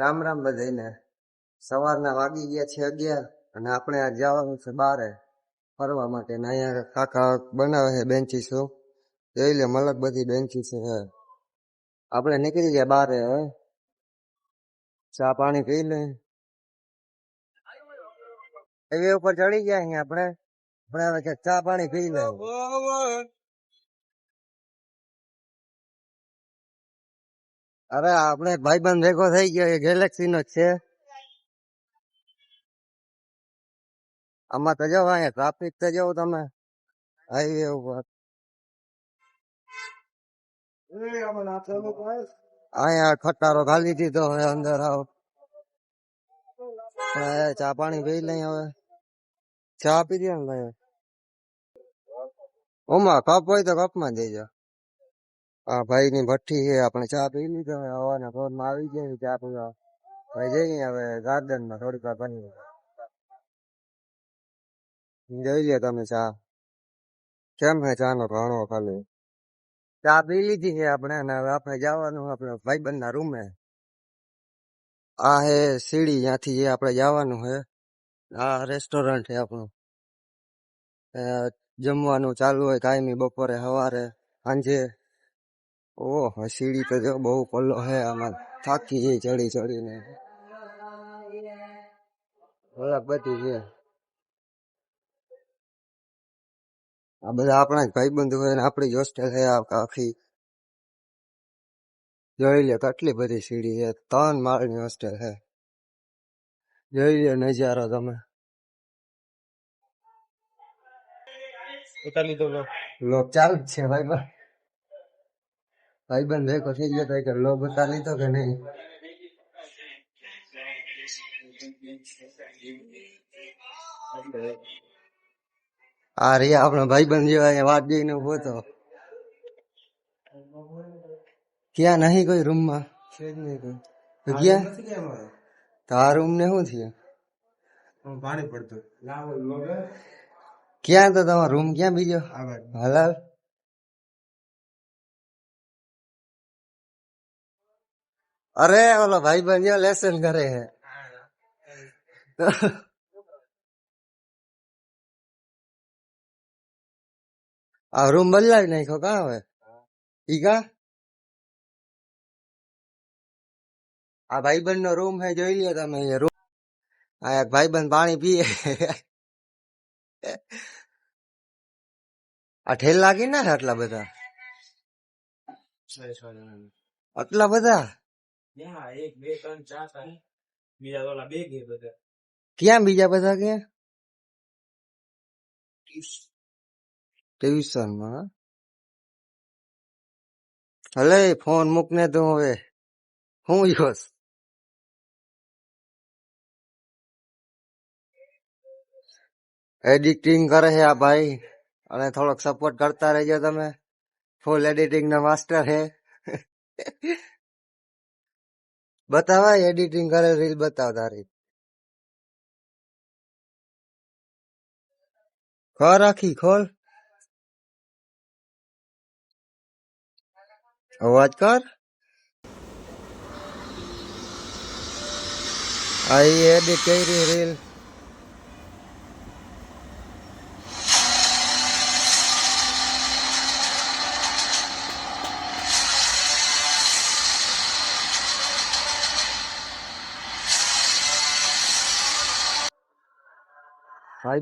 राम राम बधाई ने सवार ना वागी गया छे 11 અને આપણે આ જવાનું છે 12 પરવા માટે નયા કાકા બનાવે છે બેન્ચીસો દેઈલે મલક બધી બેન્ચી છે આપણે નીકળી જઈએ 12 ચા પાણી પી લે એ ઉપર ચડી ગયા આપણે ભણા કે ચા પાણી પી લે અરે આપણે ભાઈબંધ ભેગો થઈ ગયો એ ગેલેક્સી નો જ છે આમાં તો જાવ અહીંયા ટ્રાફિક તો જાવ તમે હાઈવે ઉપર અહીંયા ખટારો ખાલી દીધો હવે અંદર આવો ચા પાણી પી લઈ હવે ચા પી દે ને ભાઈ ઓમાં કપ હોય તો કપમાં દેજો આ ભાઈ ની મટ્ઠી છે આપણે ચા પી લીધી હવે આવના તો માવી જે વિચારું ભાઈ જઈ ગયા ગાર્ડન માં થોડીક પણ નહી લીધી તમે ચા કેમ ખજાનો રાણો ફલે ચા પી લીધી આપણે હવે જવાનું આપણે ભાઈ બન્ના રૂમ હે આ હે સીડી અહીંથી આપણે જવાનું હે આ રેસ્ટોરન્ટ હે આપણો જમવાનું ચાલુ હોય કાયમી બપોરે સવારે સાંજે ઓહ સીડી તો બહુ પલ્લો હે આમાં થાકી જઈ ચડી ચડી ને બધી છે આ બધા આપણા જ ભાઈબંધુ હોય ને આપણી હોસ્ટેલ છે આખી જોઈ લે કેટલી બધી સીડી છે ત્રણ માળની હોસ્ટેલ છે જોઈ લે નજારો તમે લો લીધો ચાલુ છે ભાઈ ભાઈ भाई बंदे कोशिश ये तय तो कर लो बता नहीं तो कहने आ रही है अपना भाई बन जो है आवाज दे वो तो क्या नहीं कोई रूम में छेद नहीं कोई तो क्या तार तो रूम ने हो थी पानी पड़ लाओ लोग क्या तो तुम रूम क्या बीजो हलाल अरे वाला भाई बनिया लेसन करे है आ रूम बल जाए नहीं खोका तो हुए ठीक है आ भाई बहन नो रूम है जो ही लिया था मैं ये रूम आ भाई बन पानी पिए अठेल लागी ना हटला बता अटला बता ત્યાં એક બે ત્રણ ચાર થાય બીજા ઓલા બે ગયા બધા ક્યાં બીજા બધા ગયા ટ્યુશનમાં હલે ફોન મૂકને તું હવે હું જોશ એડિટિંગ કરે છે આ ભાઈ અને થોડોક સપોર્ટ કરતા રહેજો તમે ફૂલ એડિટિંગ ના માસ્ટર હે બતાવા એડિટિંગ કરે રીલ બતાવ તારી ખોલ રાખી ખોલ અવાજ કર આ એડિટ કરી રીલ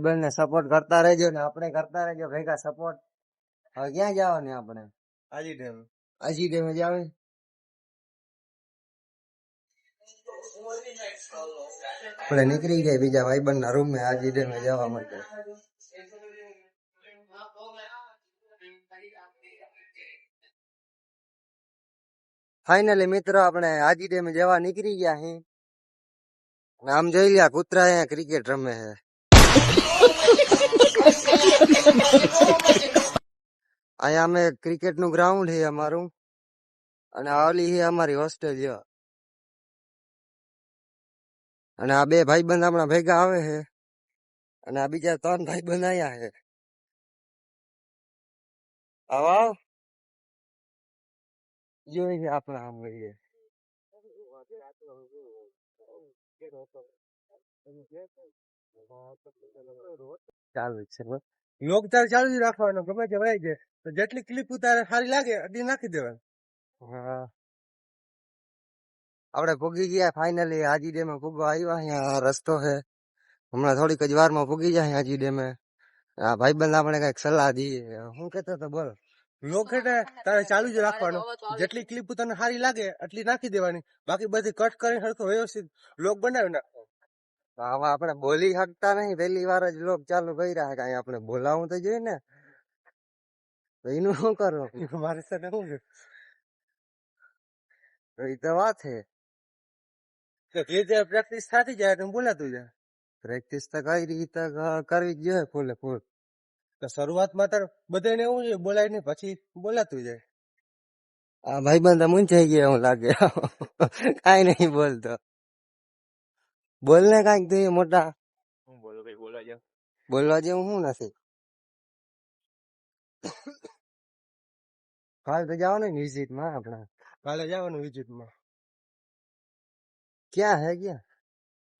ભાઈબંધ ને સપોર્ટ કરતા રહેજો ને આપણે કરતા રહેજો ભેગા સપોર્ટ હવે ક્યાં જવાનું આપણે આજી ડેમ આજી ડેમ જ આવે આપણે નીકળી ગયા બીજા ભાઈબંધ ના રૂમ માં આજી ડેમ જવા માટે ફાઇનલી મિત્રો આપણે આજી ડેમ જવા નીકળી ગયા હી આમ જોઈ લ્યા કૂતરા અહીંયા ક્રિકેટ રમે છે અહીંયા અમે ક્રિકેટ નું ગ્રાઉન્ડ છે અમારું અને ઓલી છે અમારી હોસ્ટેલ જો અને આ બે ભાઈબંધ હમણાં ભેગા આવે છે અને આ બીજા ત્રણ ભાઈબંધ આયા છે આવા જોઈ છે આપણા આમ ભાઈએ લોક ચાલુ રાખવાનો ગ્રમે જે વાય જાય તો જેટલી ક્લિપ ઉતારે સારી લાગે અડી નાખી દેવાનું આપણે પોગી ગયા ફાઇનલી હાજી દેમે પોગો આયા હયા રસ્તો હે હમણા થોડીક જ વારમાં પોગી જાય હાજી દેમે આ ભાઈ બંદા મને કઈ સલાહ દી હું કેતો તો બોલ લોકેટે તારે ચાલુ જ રાખવાનું જેટલી ક્લિપ તને સારી લાગે એટલી નાખી દેવાની બાકી બધી કટ કરીને હરતો વ્યવસ્થિત લોક બનાવ ના આમાં આપણે બોલી શકતા નહીં પહેલી વાર જ લોક ચાલુ કર્યા છે કાંઈ આપણે બોલાવું તો જોઈએ ને તો એનું શું કરવું મારે સાથે શું તો એ તો વાત છે જે જે પ્રેક્ટિસ થતી જાય તો બોલાતું જાય પ્રેક્ટિસ તો કઈ રીતે કરવી જ જોઈએ ફૂલે ફૂલ તો શરૂઆતમાં તો બધાને એવું છે બોલાય ને પછી બોલાતું જાય આ ભાઈબંધ મૂંઝાઈ ગયા એવું લાગે કાંઈ નહીં બોલતો બોલ ને કાંઈક તો એ મોટા હું બોલું કઈ બોલવા જાઉં બોલવા જેવું શું નથી કાલે તો જવાનું વિઝિટ માં આપણે કાલે જવાનું વિઝિટ માં ક્યાં હે ક્યાં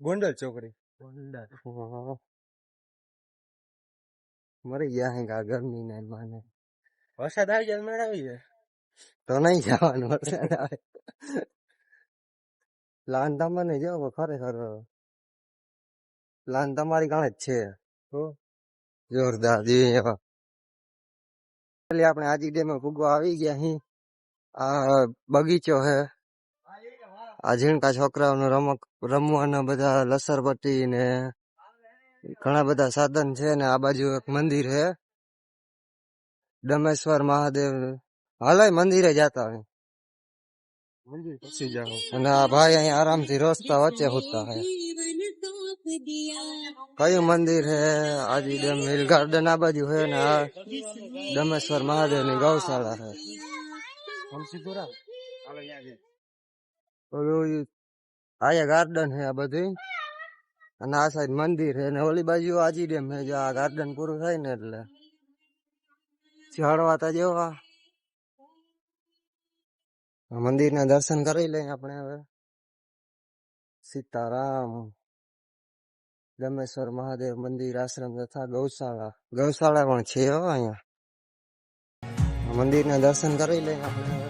ગોંડલ ચોકડી ગોંડલ મરી ગયા હે કા ગરમી ને માને વરસાદ આવી જાય મેળાવી જાય તો નહીં જવાનું વરસાદ આવે લાન તમારે નહીં જો ખરેખર પ્લાન તમારી ગણે જ છે જોરદાર જીવી આપણે આજી ડે ડેમાં ભૂગવા આવી ગયા અહીં આ બગીચો હે આ ઝીણકા છોકરાઓનો રમક રમવાના બધા લસરપટ્ટી ને ઘણા બધા સાધન છે ને આ બાજુ એક મંદિર હે ડમેશ્વર મહાદેવ હાલાય મંદિરે જતા હોય ना भाई यहीं आराम से रास्ता अच्छा होता है कई मंदिर है आज डेम हिल गार्डन आबाजू है ना डमेश्वर महादेव ने गौशाला है आया गार्डन है आ बधे અને આ સાઈડ મંદિર છે ને ઓલી બાજુ આજી ડેમ છે જો આ ગાર્ડન પૂરું થાય ને એટલે મંદિર ના દર્શન કરી લઈએ આપણે હવે સીતારામ દમેશ્વર મહાદેવ મંદિર આશ્રમ તથા ગૌશાળા ગૌશાળા પણ છે અહીંયા ના દર્શન કરી લઈએ આપણે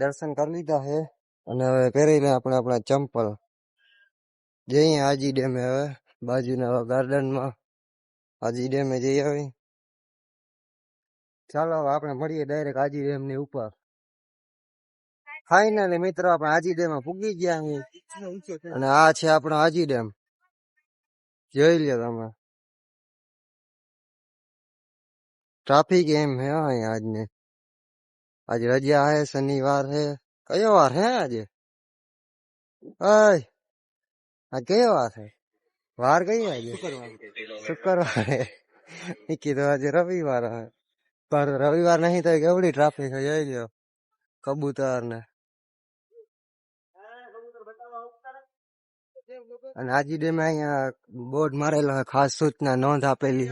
દર્શન કરી લીધા છે અને હવે પહેરીને આપણે આપણા ચંપલ જઈએ હાજી ડેમે હવે બાજુના ગાર્ડનમાં હાજી ડેમે જઈ આવી ચાલો હવે આપણે મળીએ ડાયરેક્ટ હાજી ડેમ ની ઉપર ફાઇનલી મિત્ર આપણે હાજી ડેમ માં પૂગી ગયા છીએ અને આ છે આપણો હાજી ડેમ જોઈ લ્યો તમે ટ્રાફિક એમ હે અહીંયા આજની आज रजिया है शनिवार है कयो वार है आज आज कयो वार है वार गई है आज शुक्रवार है इक्की तो आज रविवार है पर रविवार नहीं तो केवड़ी ट्रैफिक हो जाए जो कबूतर ने અને આજી ડે માં અહીંયા બોર્ડ મારેલો ખાસ સૂચના નોંધ આપેલી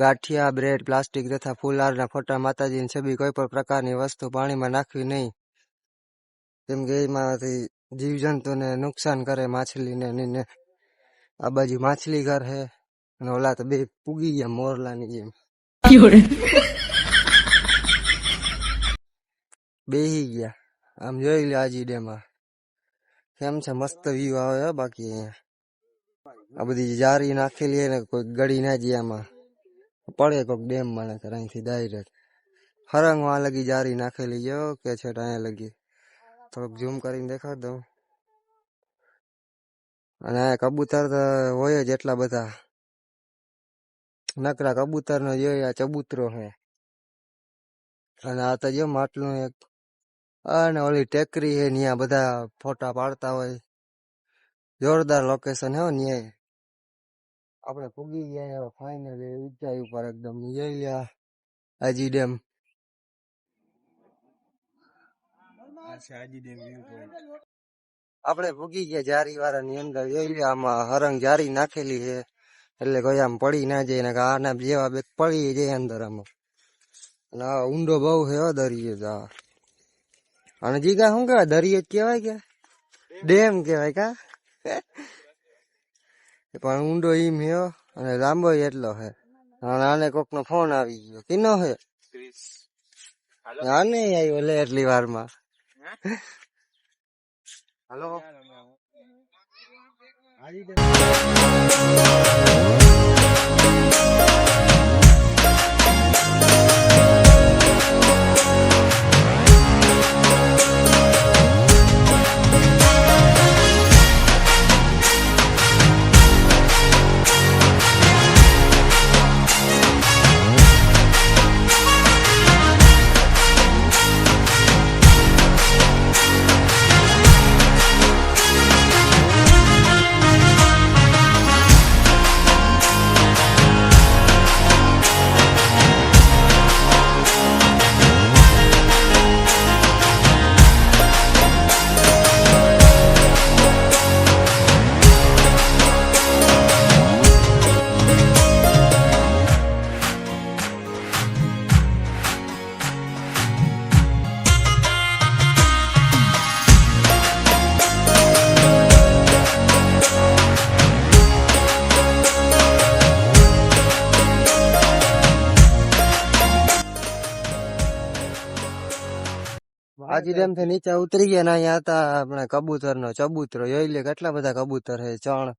ગાંઠિયા બ્રેડ પ્લાસ્ટિક તથા ફૂલહારના ફોટા માતાજીની છબી કોઈ પણ પ્રકારની વસ્તુ પાણીમાં નાખવી નહીં કેમ કે એમાંથી જીવજંતુને નુકસાન કરે માછલીને ને આ બાજુ માછલી ઘર હે અને ઓલા તો બે પૂગી ગયા મોરલાની જેમ બેહી ગયા આમ જોઈ લે આજી ડેમાં કેમ છે મસ્ત વ્યૂ આવે બાકી અહીંયા આ બધી જારી નાખેલી ને કોઈ ગળી ના જાય આમાં पड़े को डेम मने कर डायरेक्ट हरंग वहां लगी जा नाखे ली जाओ क्या छेट लगी थोड़क जूम कर देखा दो कबूतर तो हो जटला बता नकरा कबूतर ना जो आ चबूतरो है आ तो जो मटलू एक ओली टेकरी है नहीं बधा फोटा पड़ता हो जोरदार लोकेशन है नहीं આપણે પૂગી ગયા ફાઈનલ વિચાર ઉપર એકદમ ન જય લ્યા આજી દેમ આપણે પૂગી ગયા જારી વારા નિયંગા વેઈ લ્યા આમાં હરંગ જારી નાખેલી છે એટલે ગોયામ પડી ના જાય ને કા આને ભેવા બે પડી જાય અંદર આમાં અને આ ઉંડો ભવ છે હો દરિયે જા અને જીગા હું કે દરિયે કહેવાય કે ડેમ કહેવાય કા પણ ઊંડો ઈમ હ્યો અને લાંબો એટલો હે અને આને કોકનો ફોન આવી ગયો કિનો હે આને આવ્યો લે એટલી વારમાં હાલો આવી એમ થી નીચે ઉતરી ગયા ને અહીંયા હતા આપણે કબૂતર નો ચબૂતરો જોઈ લે કેટલા બધા કબૂતર છે ચણ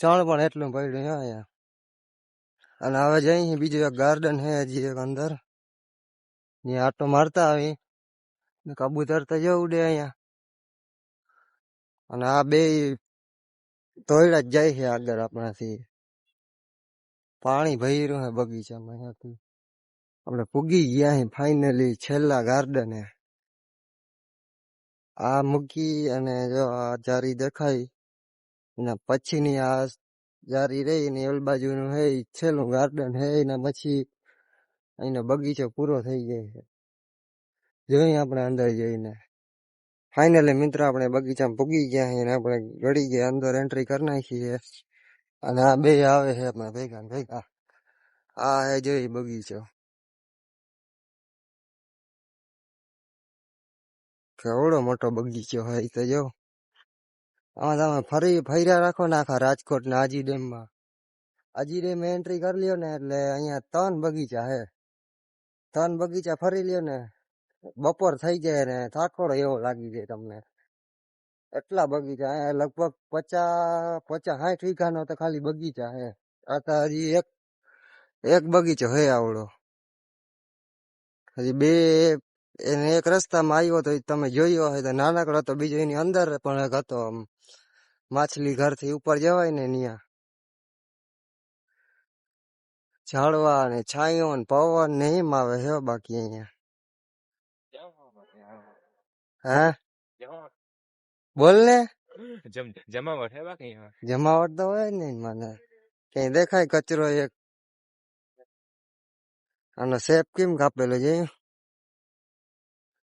ચણ પણ એટલું પડ્યું છે અહીંયા અને હવે જઈ બીજું એક ગાર્ડન છે હજી એક અંદર જે આટો મારતા આવી કબૂતર તો જવું ઉડે અહીંયા અને આ બે ધોયડા જ જાય છે આગળ આપણાથી પાણી ભરી રહ્યું છે બગીચામાં અહીંયાથી આપણે પૂગી ગયા છે ફાઇનલી છેલ્લા ગાર્ડને આ મૂકી અને જો આ જારી દેખાય એના પછીની આ જારી રહી ને એલ બાજુનું હે છેલ્લું ગાર્ડન હે એના પછી અહીંનો બગીચો પૂરો થઈ જાય છે જોઈ આપણે અંદર જઈને ફાઇનલી મિત્ર આપણે બગીચામાં પૂગી ગયા છે અને આપણે ગળી ગયા અંદર એન્ટ્રી કરી નાખી અને આ બે આવે છે આપણે ભેગા ભેગા આ હે જોઈ બગીચો ઓળો મોટો બગીચો હોય તો જો આમાં તમે ફરી ફર્યા રાખો ને આખા રાજકોટના આજી ડેમમાં આજી ડેમ એન્ટ્રી કરી લ્યો ને એટલે અહીંયા ત્રણ બગીચા હે ત્રણ બગીચા ફરી લ્યો ને બપોર થઈ જાય ને થાકોડો એવો લાગી જાય તમને એટલા બગીચા હે લગભગ પચાસ પચાસ સાઠ વીઘાનો તો ખાલી બગીચા હે આ તો હજી એક એક બગીચો હે આવડો હજી બે એને એક રસ્તામાં આવ્યો તો તમે જોયો હોય તો નાનકડો તો બીજો એની અંદર પણ એક હતો માછલી ઘરથી ઉપર જવાય ને ત્યાં ઝાડવા ને છાંયો ને પવન ને એમ આવે હે બાકી અહીંયા બોલ ને જમાવટ હે બાકી જમાવટ તો હોય ને મને ક્યાંય દેખાય કચરો એક આનો શેપ કેમ કાપેલો છે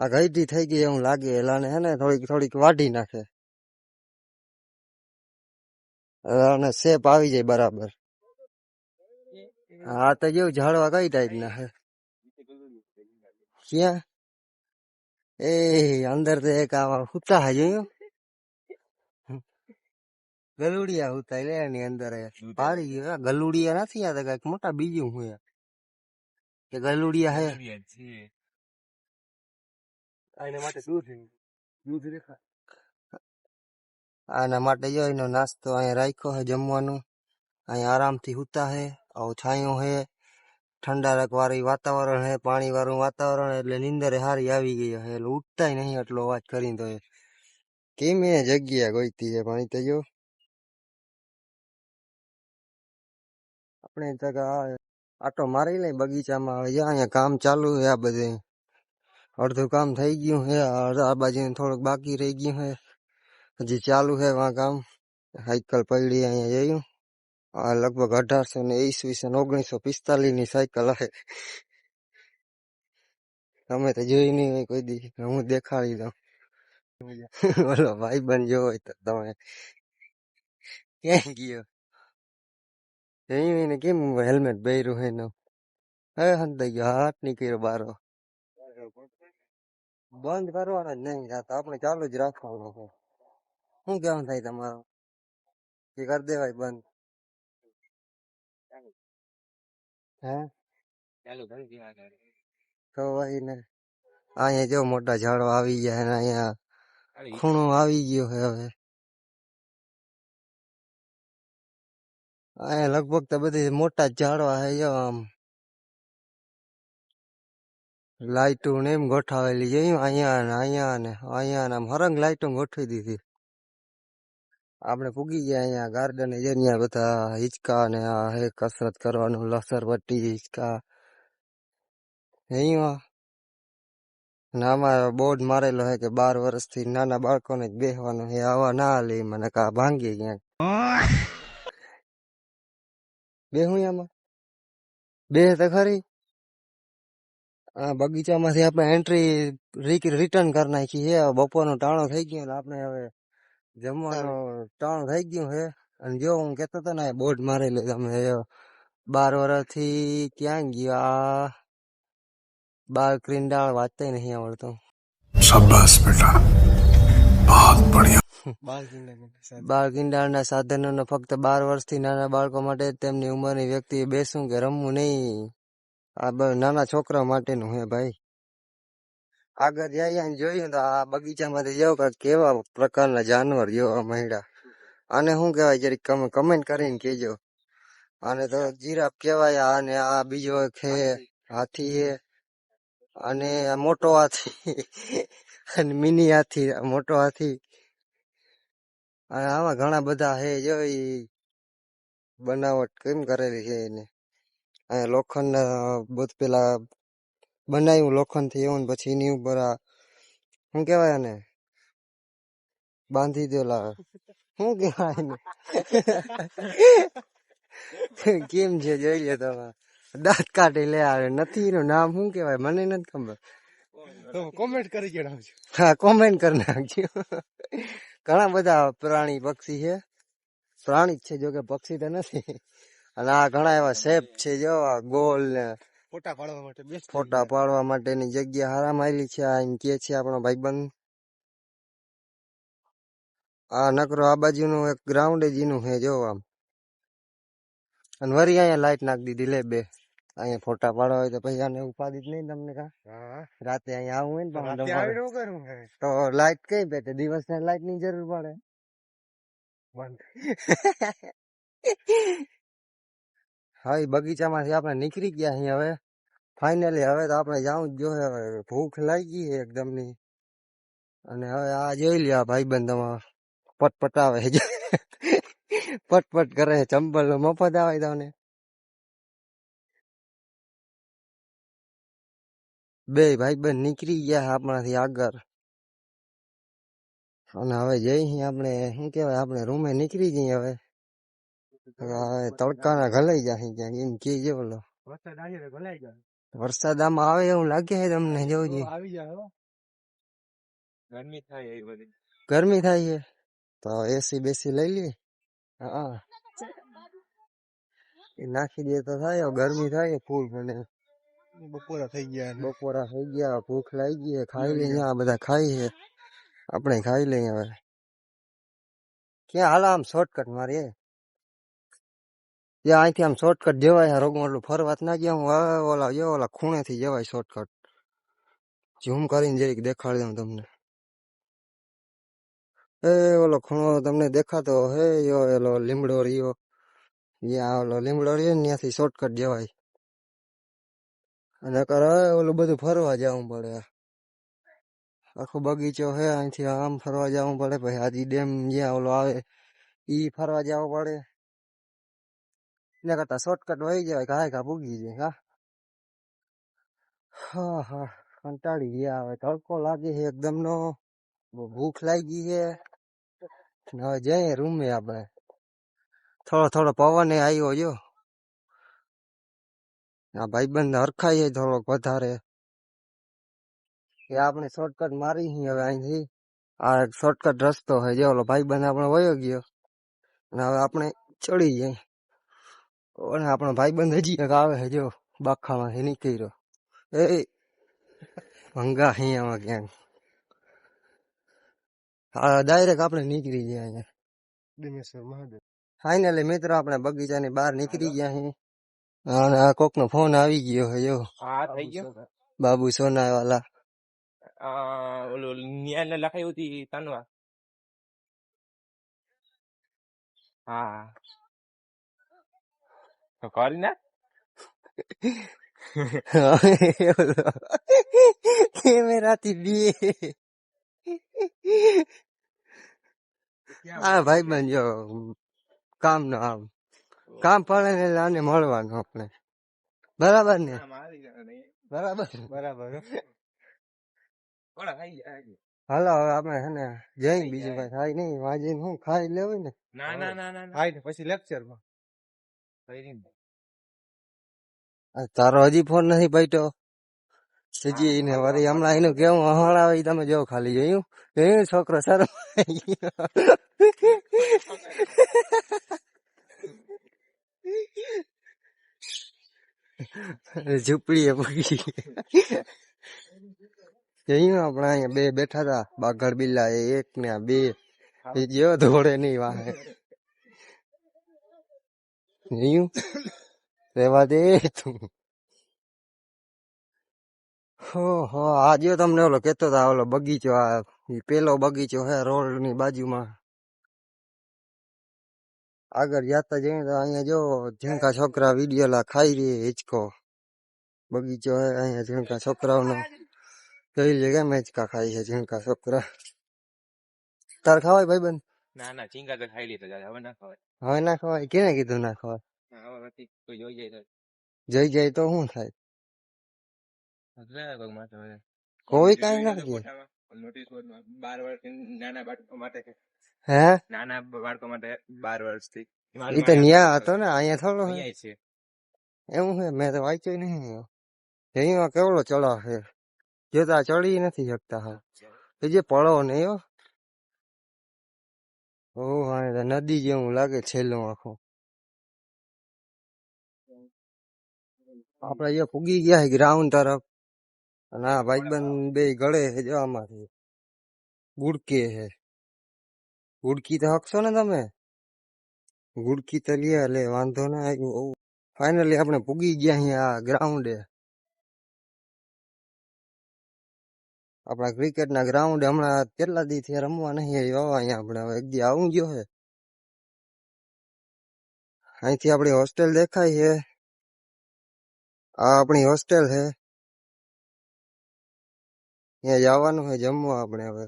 આ ગયડી થઈ ગઈ એવું લાગે એલાને હે ને થોડીક થોડીક વાઢી નાખે અને શેપ આવી જાય બરાબર હા તો જેવું ઝાડવા કઈ ટાઈપ ના હે ક્યાં એ અંદર તો એક આવા હુતા હે જોયું ગલુડિયા હુતા લે એની અંદર પાડી ગયો ગલુડિયા નથી આ કઈક મોટા બીજું હું એ ગલુડિયા હે એના માટે દૂધ દૂધ રેખા આના માટે જો એનો નાસ્તો અહીંયા રાખ્યો હે જમવાનું અહીંયા આરામથી સૂતા હે આવું છાંયો છે ઠંડા વાળી વાતાવરણ હે પાણી વાળું વાતાવરણ એટલે નીંદર હારી આવી ગઈ હે એટલે ઉઠતા નહીં એટલો અવાજ કરીને તો કેમ એ જગ્યા ગોઈતી છે પાણી તો જો આપણે જગા આટો મારી લઈ બગીચામાં હવે અહીંયા કામ ચાલુ છે આ બધે अर्ध काम થઈ ગયું હે આ બાજી થોડું બાકી રહી ગયું હે હજી ચાલુ હે વા કામ સાયકલ પઈડી આયા ગયો આ લગભગ 1800 ને 201945 ની સાયકલ હૈ તમે તો જોઈ નહી કોઈ દી પર હું દેખાડી દઉં બોલો ભાઈ બનજો તો તમારું થેન્ક યુ જેની કે હું હેલ્મેટ બેરું હે નો હે હндыગા હાથ નહી કેરો બારો બંધ કરવાના જ નહીં થતા આપણે ચાલુ જ રાખવાનું છે શું કેવું થાય તમારું કે કરી દેવાય બંધ હે ચાલુ કરી દેવાય તો ભાઈ ને અહીંયા જો મોટા ઝાડો આવી ગયા ને અહીંયા ખૂણો આવી ગયો છે હવે અહીંયા લગભગ તો બધી મોટા ઝાડવા છે જો આમ લાઈટું ને એમ ગોઠાવેલી છે એમ અહીંયા ને અહીંયા ને અહીંયા ને આમ હરંગ લાઈટો ગોઠવી દીધી આપણે પૂગી ગયા અહીંયા ગાર્ડન છે ત્યાં બધા હિંચકા ને આ હે કસરત કરવાનું લસરપટ્ટી હિંચકા અહીંયા ને આમાં બોર્ડ મારેલો હે કે બાર વર્ષથી નાના બાળકોને જ બેહવાનું હે આવા ના લે મને કા ભાંગી ક્યાંક બેહું એમાં બે તો ખરી આ બગીચા માંથી આપણે એન્ટ્રી રીટર્ન કરવાની છે બપોરનો ટાળો થઈ ગયો અને આપણે હવે જમોનો ટાળો થઈ ગયો છે અને જો હું કહેતો તો ના બોર્ડ મારે લે તમે 12 વર્ષથી ક્યાં ગયા બારક રિંદા વાતય નહીં આવડતું શબાશ બેટા બહુ બઢિયા બારક રિંદાના સાધનોનો ફક્ત 12 વર્ષથી નાના બાળકો માટે તેમ ની ઉંમર ની વ્યક્તિ બેસું કે રમમું નહીં આ નાના છોકરા માટેનું હે ભાઈ આગળ જઈ જોયું તો આ બગીચામાંથી જાવ કે કેવા પ્રકારના જાનવર જોવા મળ્યા અને શું કહેવાય જરીક તમે કમેન્ટ કરીને કેજો અને તો જીરાફ કહેવાય અને આ બીજો છે હાથી છે અને મોટો હાથી અને મિની હાથી મોટો હાથી અને આવા ઘણા બધા હે જોઈ બનાવટ કેમ કરેલી છે એને લોખંડ લોખંડના પેલા બનાવ્યું લોખંડથી એવું ને પછી એની ઉપર આ શું કેવાય ને બાંધી દેલા શું કેવાય ને કેમ છે જોઈ લે તમે દાંત કાઢી લે આવે નથી એનું નામ શું કેવાય મને નથી ખબર કોમેન્ટ કરી જણાવજો હા કોમેન્ટ કરી નાખજો ઘણા બધા પ્રાણી પક્ષી છે પ્રાણી જ છે જોકે પક્ષી તો નથી અને આ ઘણા એવા શેપ છે જો આ ગોલ ને ફોટા પાડવા માટે ફોટા પાડવા માટેની જગ્યા હારા મારી છે આ એમ કે છે આપણો ભાઈબંધ આ નકરો આ બાજુનું એક ગ્રાઉન્ડ જ એનું છે જો આમ અને વરી અહીંયા લાઈટ નાખી દીધી લે બે અહીંયા ફોટા પાડવા હોય તો પછી આને ઉપાધિ જ નહીં તમને કા રાતે અહીંયા આવું હોય ને તો લાઈટ કઈ બેઠે દિવસ ને લાઈટ ની જરૂર પડે હા એ બગીચામાંથી આપણે નીકળી ગયા અહીં હવે ફાઇનલી હવે તો આપણે જાઉં જ જોઈએ હવે ભૂખ લાગી છે એકદમની અને હવે આ જોઈ લ્યો ભાઈબંધ તમારો પટપટ આવે છે પટપટ કરે છે ચંબલ મફત આવે તમને બે ભાઈબંધ નીકળી ગયા આપણાથી આગળ અને હવે જઈ આપણે શું કહેવાય આપણે રૂમે નીકળી જઈએ હવે તડકાના ઘલાઈ જાય ક્યાંક એમ કે જે બોલો વરસાદ આમાં આવે એવું લાગે છે તમને જોવું જોઈએ આવી જાય ગરમી થાય એ બધી ગરમી થાય છે તો એસી બેસી લઈ લે હા એ નાખી દે તો થાય ગરમી થાય ફૂલ મને બપોરા થઈ ગયા બપોરા થઈ ગયા ભૂખ લાગી ગઈ ખાઈ લઈ આ બધા ખાઈ છે આપણે ખાઈ લઈએ હવે ક્યાં હાલ આમ શોર્ટકટ મારીએ યા અહીંથી આમ શોર્ટકટ જવાય રોગમાં એટલું ફરવાત ના ગયા હું ઓલા યો ઓલા ખૂણેથી જવાય શોર્ટકટ ઝૂમ કરીને જરીક દેખાડી દઉં તમને એ ઓલો ખૂણો તમને દેખાતો હે યો એલો લીમડો રહ્યો જ્યાં ઓલો લીમડો રહ્યો ને ત્યાંથી શોર્ટકટ જવાય અને કર ઓલું બધું ફરવા જવું પડે આખો બગીચો હે અહીંથી આમ ફરવા જવું પડે પછી આજી ડેમ જ્યાં ઓલો આવે ઈ ફરવા જવું પડે ने कहा शॉर्टकट वही जो कहा का भूगी जे हाँ हाँ कंटाड़ी गया है तड़को लागे है एकदम नो वो भूख लगी है ना जाए रूम में अब थोड़ा थोड़ा पवन है आई हो जो ना भाई बंद हरखाई है थोड़ा पधारे ये आपने शॉर्टकट मारी ही है वहीं थी आ शॉर्टकट रस्तो है जो भाई बंद आपने वही गो अपने ना अब चढ़ी है ઓને આપણો ભાઈ બંધ હજી આવે હજો જો બાખામાં હે નીકળી રહ્યો એ ભંગા અહીંયામાં ક્યાંક હા ડાયરેક્ટ આપણે નીકળી ગયા અહીંયા દિમેશ્વર મહાદેવ ફાઇનલી મિત્રો આપણે બગીચાની બહાર નીકળી ગયા અહીં અને આ કોકનો ફોન આવી ગયો હે હા થઈ ગયો બાબુ સોનાવાલા આ ઓલો ન્યાને લખાયું હતી તનવા હા કરી ના કેમેરાથી બી હા ભાઈ બન કામ નો કામ પડે ને આને મળવાનું આપણે બરાબર ને બરાબર બરાબર હાલો હવે આપણે છે ને જઈ બીજું કઈ થાય નહીં વાંચીને હું ખાઈ લેવું ને ના ને પછી લેક્ચર તારો હજી ફોન નથી પૈટો હજી ને વળી હમણાં એનું કેવું હળાવે તમે જો ખાલી જોયું જોયું છોકરો સારો ઝૂંપડીએ પૂરી જોયું આપણે અહીંયા બે બેઠા હતા બાઘડ બિલ્લા એ એક ને બે એ ધોળે નહીં વાહે જોયું રહેવા દે તું હો આ જો તમને ઓલો કેતો હતા ઓલો બગીચો આ પેલો બગીચો હે રોડ ની બાજુમાં આગળ જતા જઈને તો અહીંયા જો ઝીણકા છોકરા વિડીયોલા ખાઈ રે હિચકો બગીચો હે અહીંયા ઝીણકા છોકરાઓનો જોઈ લે કેમ હિચકા ખાઈ છે ઝીણકા છોકરા તાર ખાવાય ભાઈ બંધ ના ના ઝીંગા તો ખાઈ લીધો હવે ના ખવાય હવે ના ખવાય કેને કીધું ના ખવાય જઈ જાય તો શું થાય કોઈ કઈ ના નાના બાળકો માટે બાર વર્ષથી એ તો ન્યા હતો ને અહીંયા થોડો એવું છે મેં તો વાંચ્યું નહીં કેવડો ચડો છે જોતા ચડી નથી શકતા હા એ જે પડો નહીં ઓ હા નદી જેવું લાગે છેલ્લું આખું આપણો અહીં પૂગી ગયા હૈ ગ્રાઉન્ડ તરફ અને આ વાઇબન બેય ગળે છે જો અમારે ગુડકે હે ગુડકી તક સોને તમે ગુડકી તલિયા લે વાંધો ના ફાઇનલી આપણે પૂગી ગયા હૈ આ ગ્રાઉન્ડ આપણે ક્રિકેટ ના ગ્રાઉન્ડ હમણા તેલા દી થે રમવા નહીં આવા અહીં આપણે આવી ગ્યા હું ગયો હૈ અહીં થી આપણે હોસ્ટેલ દેખાય હૈ આ આપણી હોસ્ટેલ છે ત્યાં જવાનું છે જમવા આપણે હવે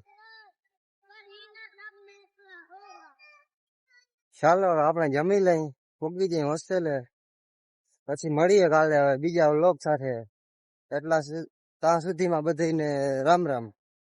ચાલો આપણે જમી લઈ પૂગી જઈએ હોસ્ટેલે પછી મળીએ કાલે હવે બીજા લોક સાથે એટલા ત્યાં સુધીમાં બધાને રામ રામ